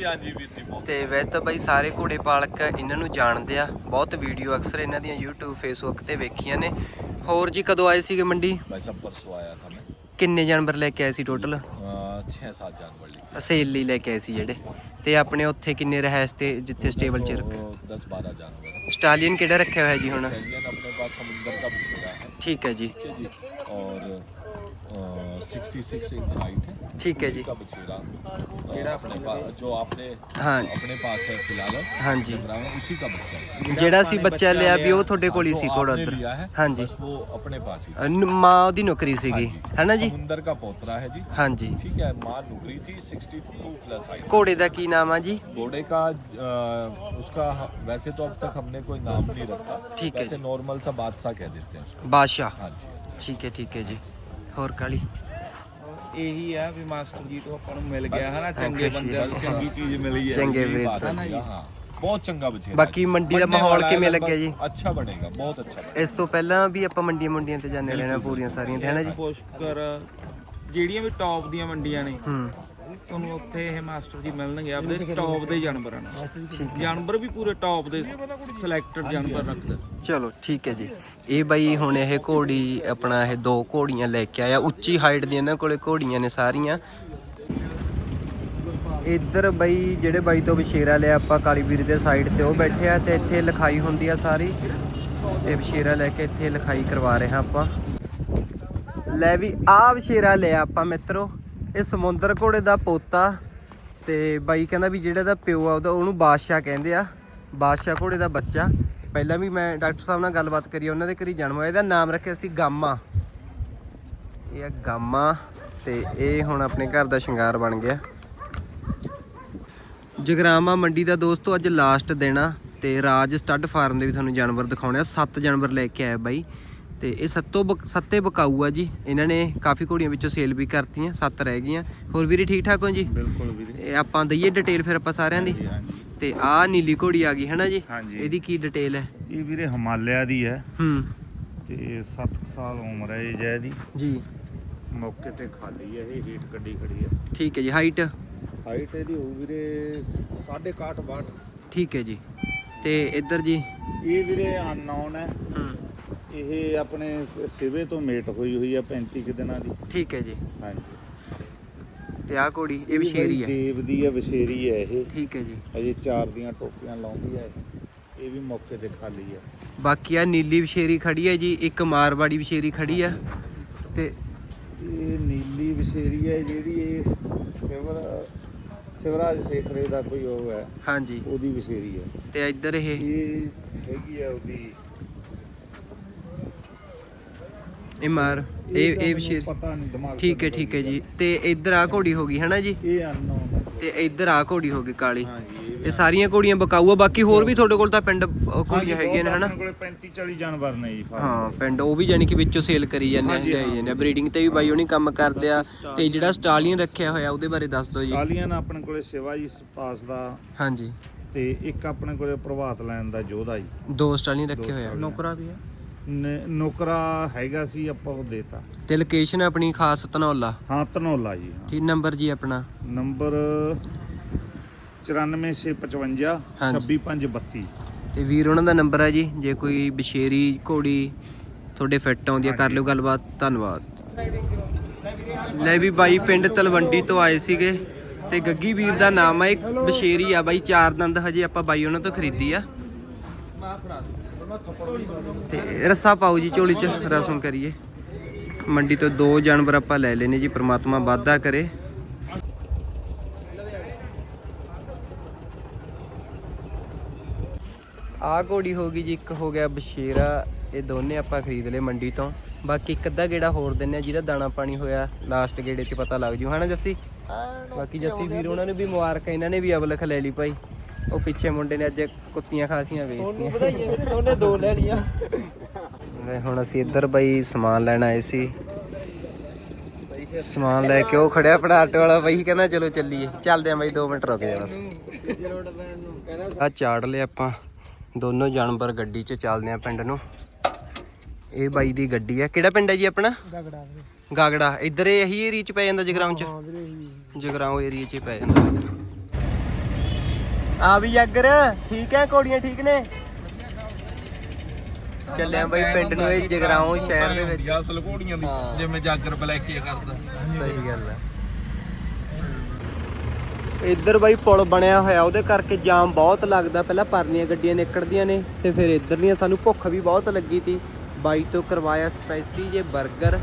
ਤੇ ਵੈਸੇ ਤਾਂ ਬਾਈ ਸਾਰੇ ਘੋੜੇ ਪਾਲਕ ਇਹਨਾਂ ਨੂੰ ਜਾਣਦੇ ਆ। ਬਹੁਤ ਵੀਡੀਓ ਅਕਸਰ ਇਹਨਾਂ ਦੀਆਂ YouTube Facebook ਤੇ ਵੇਖੀਆਂ ਨੇ। ਹੋਰ ਜੀ ਕਦੋਂ ਆਏ ਸੀਗੇ ਮੰਡੀ? ਭਾਈ ਸਾਹਿਬ ਪਰਸੋਂ ਆਇਆ ਥਾ ਕਿੰਨੇ ਜਾਨਵਰ ਲੈ ਕੇ ਆਏ ਸੀ ਟੋਟਲ 6-7 ਜਾਨਵਰ ਲੈ ਕੇ ਸਹੇਲੀ ਲੈ ਕੇ ਆਏ ਸੀ ਜਿਹੜੇ। ਤੇ ਆਪਣੇ ਉੱਥੇ ਕਿੰਨੇ ਰਹਿਸ ਤੇ ਜਿੱਥੇ ਸਟੇਬਲ ਚ ਰੱਖ 10-12 ਜਾਨਵਰ। ਸਟਾਲੀਅਨ ਕਿਹੜਾ ਰੱਖਿਆ ਹੋਇਆ ਜੀ ਹੁਣ? ਸਟਾਲੀਅਨ ਆਪਣੇ ਪਾਸ ਸਮੁੰਦਰ ਦਾ ਬਛੇਰਾ ਹੈ। ਠੀਕ ਹੈ ਜੀ। ਔਰ 66 ਇੰਚ ਹਾਈਟ ਹੈ ठीक है जी का बछेरा ਜਿਹੜਾ ਆਪਣੇ ਪਾਸ ਜੋ ਆਪਣੇ हाँ ਆਪਣੇ ਪਾਸ ਹੈ ਫਿਲਹਾਲ हाँ जी बड़ा है, उसी का बच्चा है ਜਿਹੜਾ ਸੀ ਬੱਚਾ ਲਿਆ ਵੀ ਉਹ ਤੁਹਾਡੇ ਕੋਲ ਹੀ ਸੀ ਘੋੜਾ ਉਧਰ ਹਾਂਜੀ बस वो अपने पास ही था। ਅਹ ਮਾਂ ਉਹਦੀ ਨੌਕਰੀ ਸੀਗੀ ਹੈਨਾ ਜੀ समुंदर का पोतरा है जी ਹਾਂਜੀ ठीक है माँ नुकरी थी 62 प्लस आई ਘੋੜੇ ਦਾ ਕੀ ਨਾਮ ਆ ਜੀ घोड़े का अ, उसका वैसे तो अब तक हमने कोई नाम नहीं रखा ठीक है। वैसे नॉर्मल सा बादशाह कह देते हैं उसको बादशाह हाँ जी ठीक है ठीक है जी ਹੋਰ ਕਾਲੀ। ਇਹੀ ਆ ਵੀ ਮਾਸਟਰ ਜੀ ਤੋਂ ਆਪਾਂ ਨੂੰ ਮਿਲ ਗਿਆ ਹਨਾ? ਚੰਗੇ ਬੰਦੇ ਨੂੰ ਚੰਗੀ ਚੀਜ਼ ਮਿਲੀ ਹੈ। ਚੰਗੇ ਵੀਰੇ। ਹਨਾ ਹਾਂ। ਬਹੁਤ ਚੰਗਾ ਬਚੇਗਾ ਬਾਕੀ ਮੰਡੀ ਦਾ ਮਾਹੌਲ ਕਿਵੇਂ ਲੱਗਿਆ ਜੀ? ਅੱਛਾ ਬਣੇਗਾ ਬਹੁਤ ਅੱਛਾ ਇਸ ਤੋਂ ਪਹਿਲਾਂ ਵੀ ਆਪਾਂ ਮੰਡੀਆਂ ਮੰਡੀਆਂ ਤੇ ਜਾਂਦੇ ਰਹਿਣਾ ਪੂਰੀਆਂ ਸਾਰੀਆਂ ਤੇ ਹਨਾ ਜੀ? ਪੁਸ਼ਕਰ ਜਿਹੜੀਆਂ ਵੀ ਟੌਪ ਦੀਆਂ ਮੰਡੀਆਂ ਨੇ ਹੂੰ। ਤੁਹਾਨੂੰ ਉੱਥੇ ਇਹ ਮਾਸਟਰ ਜੀ ਮਿਲਣਗੇ ਆਪਦੇ ਟੌਪ ਦੇ ਜਾਨਵਰਾਂ ਨਾਲ ਜਾਨਵਰ ਵੀ ਪੂਰੇ ਟੌਪ ਦੇ ਸਿਲੈਕਟਡ ਜਾਨਵਰ ਰੱਖਦੇ। ਚਲੋ ਠੀਕ ਹੈ ਜੀ। ਇਹ ਬਾਈ ਹੁਣ ਇਹ ਘੋੜੀ ਆਪਣਾ ਇਹ ਦੋ ਘੋੜੀਆਂ ਲੈ ਕੇ ਆਇਆ। ਉੱਚੀ ਹਾਈਟ ਦੀਆਂ ਇਹਨਾਂ ਕੋਲੇ ਘੋੜੀਆਂ ਨੇ ਸਾਰੀਆਂ। ਇੱਧਰ ਬਾਈ ਜਿਹੜੇ ਬਾਈ ਤੋਂ ਬਸ਼ੇਰਾ ਲਿਆ ਆਪਾਂ ਕਾਲੀ ਵੀਰ ਦੇ ਸਾਈਡ ਤੇ ਉਹ ਬੈਠੇ ਆ ਤੇ ਇੱਥੇ ਲਿਖਾਈ ਹੁੰਦੀ ਆ ਸਾਰੀ। ਤੇ ਬਸ਼ੇਰਾ ਲੈ ਕੇ ਇੱਥੇ ਲਿਖਾਈ ਕਰਵਾ ਰਹੇ ਹਾਂ ਆਪਾਂ। ਲੈ ਵੀ ਆ ਬਸ਼ੇਰਾ ਲਿਆ ਆਪਾਂ ਮਿੱਤਰੋ। ਇਹ ਸਮੁੰਦਰ ਘੋੜੇ ਦਾ ਪੋਤਾ ਤੇ ਬਾਈ ਕਹਿੰਦਾ ਵੀ ਜਿਹੜਾ ਦਾ ਪਿਓ ਆ ਉਹਦਾ, ਉਹਨੂੰ ਬਾਦਸ਼ਾਹ ਕਹਿੰਦੇ ਆ। ਬਾਦਸ਼ਾਹ ਘੋੜੇ ਦਾ ਬੱਚਾ। ਪਹਿਲਾਂ ਵੀ ਮੈਂ ਡਾਕਟਰ ਸਾਹਿਬ ਨਾਲ ਗੱਲਬਾਤ ਕਰੀ, ਉਹਨਾਂ ਦੇ ਘਰੀ ਜਨਮ ਹੋਇਆ। ਇਹਦਾ ਨਾਮ ਰੱਖਿਆ ਸੀ ਗਾਮਾ। ਇਹ ਆ ਗਾਮਾ ਤੇ ਇਹ ਹੁਣ ਆਪਣੇ ਘਰ ਦਾ ਸ਼ਿੰਗਾਰ ਬਣ ਗਿਆ। ਜਗਰਾਮਾ ਮੰਡੀ ਦਾ ਦੋਸਤੋ, ਅੱਜ ਲਾਸਟ ਦਿਨ ਆ ਤੇ ਰਾਜ ਸਟੱਡ ਫਾਰਮ ਦੇ ਵੀ ਤੁਹਾਨੂੰ ਜਾਨਵਰ ਦਿਖਾਉਣੇ ਆ। ਸੱਤ ਜਾਨਵਰ ਲੈ ਕੇ ਆਇਆ ਬਾਈ। ਤੇ ਇਹ ਸੱਤੋਂ ਸੱਤੇ ਬਕਾਊ ਆ ਜੀ। ਇਹਨਾਂ ਨੇ ਕਾਫੀ ਘੋੜੀਆਂ ਵਿੱਚੋਂ ਸੇਲ ਵੀ ਕਰਤੀਆਂ ਸੱਤ ਰਹਿ ਗਈਆਂ। ਹੋਰ ਵੀਰੇ ਠੀਕ ਠਾਕ ਹੋ ਜੀ? ਬਿਲਕੁਲ ਵੀਰੇ। ਇਹ ਆਪਾਂ ਦਈਏ ਡਿਟੇਲ ਫਿਰ ਆਪਾਂ ਸਾਰਿਆਂ ਦੀ। ਤੇ ਆਹ ਨੀਲੀ ਘੋੜੀ ਆ ਗਈ ਹੈ ਨਾ ਜੀ। ਇਹਦੀ ਕੀ ਡਿਟੇਲ ਹੈ? ਇਹ ਵੀਰੇ ਹਿਮਾਲਿਆ ਦੀ ਹੈ। ਹੂੰ। ਤੇ 7 ਸਾਲ ਉਮਰ ਹੈ ਇਹ ਜੈ ਦੀ। ਜੀ। ਮੌਕੇ ਤੇ ਖਾਲੀ ਹੈ ਇਹ ਹੀਟ ਗੱਡੀ ਖੜੀ ਹੈ। ਠੀਕ ਹੈ ਜੀ ਹਾਈਟ ਹਾਈਟ ਇਹਦੀ ਹੋਊ ਵੀਰੇ 61 62 ਠੀਕ ਹੈ ਜੀ। ਤੇ ਇੱਧਰ ਜੀ? ਇਹ ਵੀਰੇ ਅਨਨੋਨ ਹੈ। ਹੂੰ। ਇਹ ਆਪਣੇ ਸ- ਸਿਵੇ ਤੋਂ ਮੇਟ ਹੋਈ ਹੋਈ ਹੈ 35 ਕੁ ਦਿਨਾਂ ਦੀ। ਠੀਕ ਹੈ ਜੀ। ਹਾਂਜੀ। ਤੇ ਆਹ ਘੋੜੀ ਇਹ ਵੀ ਸ਼ੇਰੀ ਹੈ? ਦੇਵ ਦੀ ਹੈ ਵਿਸ਼ੇਰੀ ਹੈ ਇਹ। ਠੀਕ ਹੈ ਜੀ। ਅਜੇ ਚਾਰ ਦੀਆਂ ਟੋਪੀਆਂ ਲਾਉਂਦੀ ਹੈ ਇਹ। ਵੀ ਮੌਕੇ ਤੇ ਖਾਲੀ ਹੈ ਬਾਕੀ ਆ ਨੀਲੀ ਵਿਸ਼ੇਰੀ ਖੜੀ ਹੈ ਜੀ ਇੱਕ ਮਾਰਵਾੜੀ ਵਿਸ਼ੇਰੀ ਖੜੀ ਹੈ ਤੇ ਇਹ ਨੀਲੀ ਵਿਸ਼ੇਰੀ ਹੈ ਜਿਹੜੀ ਇਹ ਸਿਵਰ ਸਿਵਰਾਜ ਸੇਖਰੇ ਦਾ ਕੋਈ ਉਹ ਹੈ। ਹਾਂਜੀ। ਉਹਦੀ ਵਿਸ਼ੇਰੀ ਹੈ। ਤੇ ਇੱਧਰ ਇਹ ਇਹ ਹੈਗੀ ਹੈ ਉਹਦੀ ਇਹ ਮਾਰ ਇਹ ਇਹ ਵਿਸ਼ੇਰੀ ਪਤਾ ਨਹੀਂ ਦਿਮਾਗ ਠੀਕ ਹੈ ਠੀਕ ਹੈ ਜੀ। ਤੇ ਇੱਧਰ ਆ ਘੋੜੀ ਹੋ ਗਈ ਹੈ ਨਾ ਜੀ? ਇਹ ਅਨਨੋਨ ਤੇ ਇੱਧਰ ਆ ਘੋੜੀ ਹੋ ਗਈ ਕਾਲੀ। ਹਾਂਜੀ ਇਹ ਇਹ ਸਾਰੀਆਂ ਘੋੜੀਆਂ ਬਕਾਊ ਆ ਬਾਕੀ ਹੋਰ ਵੀ ਤੁਹਾਡੇ ਕੋਲ ਤਾਂ ਪਿੰਡ ਘੋੜੀਆਂ ਹੈਗੀਆਂ ਨੇ ਹਨਾ ਆਪਣੇ ਕੋਲੇ 35 40 ਜਾਨਵਰ ਨੇ ਜੀ ਹਾਂ ਪਿੰਡ ਉਹ ਵੀ ਜਾਨੀ ਕਿ ਵਿੱਚੋਂ ਸੇਲ ਕਰੀ ਜਾਂਦੇ ਆ ਹਾਂਜੀ, ਜਾਈ ਜਾਂਦੇ ਆ। ਬਰੀਡਿੰਗ ਤੇ ਵੀ ਬਾਈ ਉਹਨੀ ਕੰਮ ਕਰਦੇ ਆ। ਤੇ ਜਿਹੜਾ ਸਟਾਲੀਅਨ ਰੱਖਿਆ ਹੋਇਆ ਉਹਦੇ ਬਾਰੇ ਦੱਸ ਦਿਓ ਜੀ। ਕਾਲੀਅਨ ਆਪਣੇ ਕੋਲੇ ਸਿਵਾ ਜੀ ਪਾਸ ਦਾ। ਹਾਂਜੀ। ਤੇ ਇੱਕ ਆਪਣੇ ਕੋਲੇ ਪ੍ਰਭਾਤ ਲੈਣ ਦਾ ਯੋਧਾ ਜੀ। ਦੋ ਸਟਾਲੀਅਨ ਰੱਖੇ ਹੋਇਆ ਸਟਾਲੀਅਨ। ਨੌਕਰਾ ਵੀ ਆ। ਨ- ਨੌਕਰਾ ਹੈਗਾ ਸੀ ਆਪਾਂ ਉਹ ਦੇਤਾ। ਤੇ ਲੋਕੇਸ਼ਨ ਆਪਣੀ ਖਾਸ ਧਨੌਲਾ? ਹਾਂ ਧਨੌਲਾ ਜੀ ਹਾਂ। ਠੀਕ ਨੰਬਰ ਜੀ ਆਪਣਾ? ਨੰਬਰ 94655 ਹਾਂਜੀ। 26532 ਤੇ ਵੀਰ ਉਹਨਾਂ ਦਾ ਨੰਬਰ ਹੈ ਜੀ? ਜੇ ਕੋਈ ਬਸ਼ੇਰੀ ਘੋੜੀ ਤੁਹਾਡੇ ਫਿੱਟ ਆਉਂਦੀ ਆ ਕਰ ਲਿਓ ਗੱਲਬਾਤ ਧੰਨਵਾਦ। ਲੈ ਵੀ ਬਾਈ ਪਿੰਡ ਤਲਵੰਡੀ ਤੋਂ ਆਏ ਸੀਗੇ। ਤੇ ਗੱਗੀ ਵੀਰ ਦਾ ਨਾਮ ਆ ਇੱਕ ਬਸ਼ੇਰੀ ਆ ਬਾਈ ਚਾਰ ਦੰਦ ਹਜੇ ਆਪਾਂ ਬਾਈ ਉਹਨਾਂ ਤੋਂ ਖਰੀਦੀ ਆ। ਤੇ ਰੱਸਾ ਪਾਓ ਜੀ ਝੋਲੀ ਚ ਰਸਮ ਕਰੀਏ। ਮੰਡੀ ਤੋਂ ਦੋ ਜਾਨਵਰ ਆਪਾਂ ਲੈ ਲੈਨੇ ਜੀ ਪ੍ਰਮਾਤਮਾ ਵਾਧਾ ਕਰੇ। ਆਹ ਘੋੜੀ ਹੋ ਗਈ ਜੀ ਇੱਕ ਹੋ ਗਿਆ ਬਸ਼ੀਰਾ ਇਹ ਦੋਨੇ ਆਪਾਂ ਖਰੀਦ ਲਏ ਮੰਡੀ ਤੋਂ। ਬਾਕੀ ਇੱਕ ਅੱਧਾ ਗੇੜਾ ਹੋਰ ਦਿੰਨੇ ਆ ਜਿਹਦਾ ਦਾਣਾ ਪਾਣੀ ਹੋਇਆ ਲਾਸਟ ਗੇੜੇ 'ਚ ਪਤਾ ਲੱਗ ਜੂ ਹਨਾ ਜੱਸੀ? ਬਾਕੀ ਜੱਸੀ ਵੀਰ ਉਹਨਾਂ ਨੂੰ ਵੀ ਮੁਬਾਰਕ ਇਹਨਾਂ ਨੇ ਵੀ ਅਬਲਖ ਲੈ ਲਈ ਭਾਈ। ਉਹ ਪਿੱਛੇ ਮੁੰਡੇ ਨੇ ਅੱਜ ਕੁੱਤੀਆਂ ਖਾਸੀਆਂ ਵੇਚਤੀਆਂ। ਉਹਨੇ ਦੋ ਲੈ ਲੀਆਂ ਹੁਣ ਅਸੀਂ ਇੱਧਰ ਬਾਈ ਸਮਾਨ ਲੈਣ ਆਏ ਸੀ। ਸਮਾਨ ਲੈ ਕੇ ਉਹ ਖੜਿਆ ਆਟੋ ਵਾਲਾ ਬਾਈ ਕਹਿੰਦਾ ਚਲੋ ਚੱਲੀਏ। ਚੱਲਦੇ ਆ ਬਾਈ 2 ਮਿੰਟ ਰੁਕ ਜਾ ਬਸ। ਆ ਚਾੜ ਲਿਆ ਆਪਾਂ। ਦੋਨੋਂ ਜਾਨਵਰ ਗੱਡੀ 'ਚ ਚੱਲਦੇ ਆ ਪਿੰਡ ਨੂੰ। ਇਹ ਬਾਈ ਦੀ ਗੱਡੀ ਆ। ਕਿਹੜਾ ਪਿੰਡ ਹੈ ਜੀ ਆਪਣਾ? ਗਾਗੜਾ ਗਾਗੜਾ। ਇੱਧਰ ਇਹੀ ਏਰੀਆ 'ਚ ਪੈ ਜਾਂਦਾ ਜਗਰਾਉਂ 'ਚ? ਜਗਰਾਉਂ ਏਰੀਆ 'ਚ ਹੀ ਪੈ ਜਾਂਦਾ। ਆ ਵੀ ਜਾਗਰ ਠੀਕ ਹੈ ਘੋੜੀਆਂ ਠੀਕ ਨੇ? ਚੱਲਿਆ ਬਾਈ ਪਿੰਡ ਨੂੰ ਇਹ ਜਗਰਾਉਂ ਸ਼ਹਿਰ ਦੇ ਵਿੱਚ। ਅਸਲ ਘੋੜੀਆਂ ਦੀ ਹਾਂ। ਜਿਵੇਂ ਜਾਗਰ ਬਲੈਕੀ ਕਰਦਾ। ਸਹੀ ਗੱਲ ਹੈ ਇੱਧਰ ਬਾਈ ਪੁਲ ਬਣਿਆ ਹੋਇਆ ਉਹਦੇ ਕਰਕੇ ਜਾਮ ਬਹੁਤ ਲੱਗਦਾ। ਪਹਿਲਾਂ ਪਰਲੀਆਂ ਗੱਡੀਆਂ ਨਿਕਲਦੀਆਂ ਨੇ ਤੇ ਫਿਰ ਇੱਧਰਲੀਆਂ ਸਾਨੂੰ ਭੁੱਖ ਵੀ ਬਹੁਤ ਲੱਗੀ ਤੀ। ਬਾਈ ਤੋਂ ਕਰਵਾਇਆ ਸਪੈਸੀ ਜੇ 버ਗਰ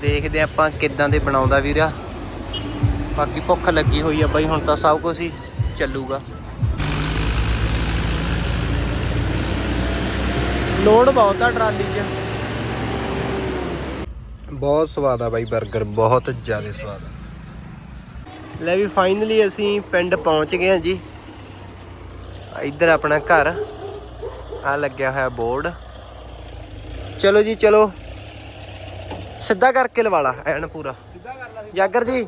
ਦੇਖਦੇ ਆਪਾਂ ਕਿੱਦਾਂ ਦੇ ਬਣਾਉਂਦਾ ਵੀਰਾ। ਬਾਕੀ ਭੁੱਖ ਲੱਗੀ ਹੋਈ ਆ ਬਾਈ ਹੁਣ ਤਾਂ ਸਭ ਕੁਝ ਹੀ। ਚੱਲੂਗਾ। ਲੋਡ ਬਹੁਤ ਆ ਟਰਾਲੀ 'ਚ। ਬਹੁਤ ਸਵਾਦ ਆ ਬਾਈ 버ਗਰ ਬਹੁਤ ਜ਼ਿਆਦਾ ਸਵਾਦ ਆ। ਲੈ ਵੀ ਫਾਈਨਲੀ ਅਸੀਂ ਪਿੰਡ ਪਹੁੰਚ ਗਏ ਹਾਂ ਜੀ। ਇੱਧਰ ਆਪਣਾ ਘਰ ਆ ਲੱਗਿਆ ਹੋਇਆ ਬੋਰਡ। ਚਲੋ ਜੀ ਚਲੋ। ਸਿੱਧਾ ਕਰਕੇ ਲਵਾ ਲਾ ਐਨ ਪੂਰਾ। ਸਿੱਧਾ ਕਰ ਲਾ ਜਾਗਰ ਜੀ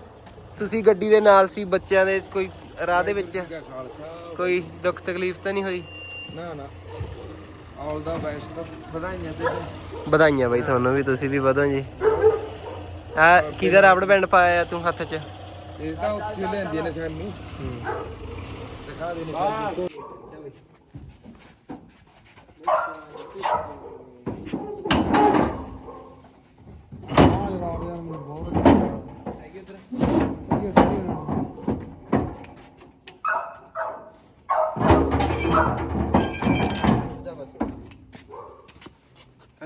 ਤੁਸੀਂ ਗੱਡੀ ਦੇ ਨਾਲ ਸੀ ਬੱਚਿਆਂ ਦੇ ਕੋਈ ਰਾਹ ਦੇ ਵਿੱਚ। ਕੋਈ ਦੁੱਖ ਤਕਲੀਫ ਤਾਂ ਨਹੀਂ ਹੋਈ? ਨਾ ਨਾ। ਆਲ ਦਾ ਬੈਸਟ ਵਧਾਈਆਂ ਤੈਨੂੰ ਵਧਾਈਆਂ ਬਾਈ ਤੁਹਾਨੂੰ ਵੀ ਤੁਸੀਂ ਵੀ ਵਧੋ ਜੀ। ਆ ਕਿਹਦਾ ਰਾਵੜ ਬੈਂਡ ਪਾਇਆ ਤੂੰ ਹੱਥ 'ਚ? ਇਹ ਤਾਂ ਉੱਥੇ ਲੈਂਦੀਆਂ ਨੇ ਸਾਨੂੰ। ਦਿਖਾ ਦੇ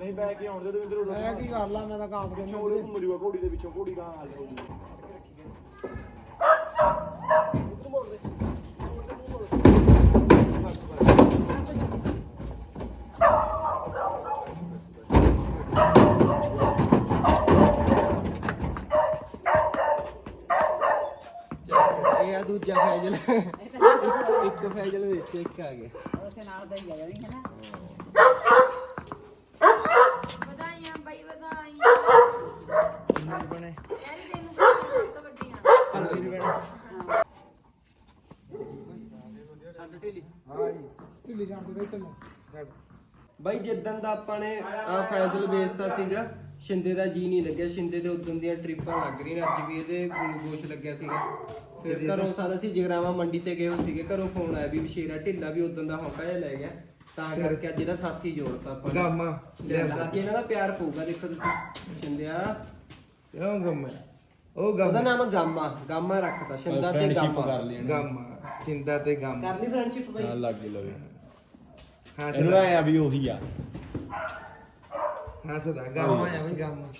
ਨਹੀਂ ਬੈ ਕੇ ਆਉਣ ਦੇ ਦਵਿੰਦਰ ਬੈ ਕੀ ਕਰ ਲਾ ਮੈਂ ਤਾਂ ਕਾਪ ਦੇ ਛੋੜ ਘੁੰਮੜੂਗਾ ਘੋੜੀ ਦੇ ਵਿੱਚੋਂ ਘੋੜੀ ਗਾਂ ਹਾਲ ਹੋ ਗਈ ਇਹ ਆ ਦੂਜਾ ਫੈਜਲ ਇੱਕ ਫੈਜਲ ਵਿੱਚ ਇੱਕ ਆ ਗਿਆ ਵਧਾਈਆਂ ਬਾਈ ਵਧਾਈਆਂ ਬਣੇ ਯਾਰ ਤੈਨੂੰ ਬਹੁਤ ਵੱਡੀਆਂ ਢਿੱਲੀ ਜਾਣ ਦੇ ਢਿੱਲੀ ਬਾਈ ਜਿੱਦਣ ਦਾ ਆਪਾਂ ਨੇ ਆ ਫੈਜ਼ਲ ਵੇਚਤਾ ਸੀਗਾ ਸ਼ਿੰਦੇ ਦਾ ਜੀ ਨਹੀਂ ਲੱਗਿਆ। ਸ਼ਿੰਦੇ ਤੇ ਉਦੋਂ ਦੀਆਂ ਟ੍ਰਿਪਾਂ ਲੱਗ ਰਹੀਆਂ ਅੱਜ ਵੀ ਇਹਦੇ ਗੋਸ਼ ਲੱਗਿਆ ਸੀਗਾ। ਫਿਰ ਘਰੋਂ ਸਾਰਾ ਸੀ ਜਗਰਾਵਾ ਮੰਡੀ ਤੇ ਗਏ ਸੀਗੇ। ਘਰੋਂ ਫੋਨ ਆਇਆ ਵੀ ਬਸ਼ੀਰਾ ਢਿੱਲਾ ਵੀ ਉਦੋਂ ਦਾ ਹੌਕਾ ਜਿਹਾ ਲੈ ਗਿਆ। ਤਾਂ ਕਰਕੇ ਅੱਜ ਇਹਦਾ ਸਾਥੀ ਜੋੜਤਾ ਆਪਾਂ। ਗਾਮਾ ਅੱਜ ਇਹਨਾਂ ਦਾ ਪਿਆਰ ਪਊਗਾ ਦੇਖੋ ਤੁਸੀਂ। ਸ਼ਿੰਦਿਆ। ਕਿਉਂ ਗਾਮਾ ਉਹ ਉਹਦਾ ਨਾਮ ਗਾਮਾ। ਗਾਮਾ ਰੱਖਤਾ ਸ਼ਿੰਦਾ ਤੇ ਗਾਮਾ। ਗਾਮਾ। ਸਿੰਦਾ ਤੇ ਗਾਮਾ। ਕਰ ਲਈ ਫਰੈਂਡਸ਼ਿਪ ਬਾਈ। ਲੱਗ ਲਵੇ। ਹਾਂ ਇਹਨੂੰ ਐ ਆ ਵੀ ਉਹੀ ਆ ਹਾਂ ਸਦਾ ਗਾਮਾ ਆ ਬਈ ਗਾਮਾ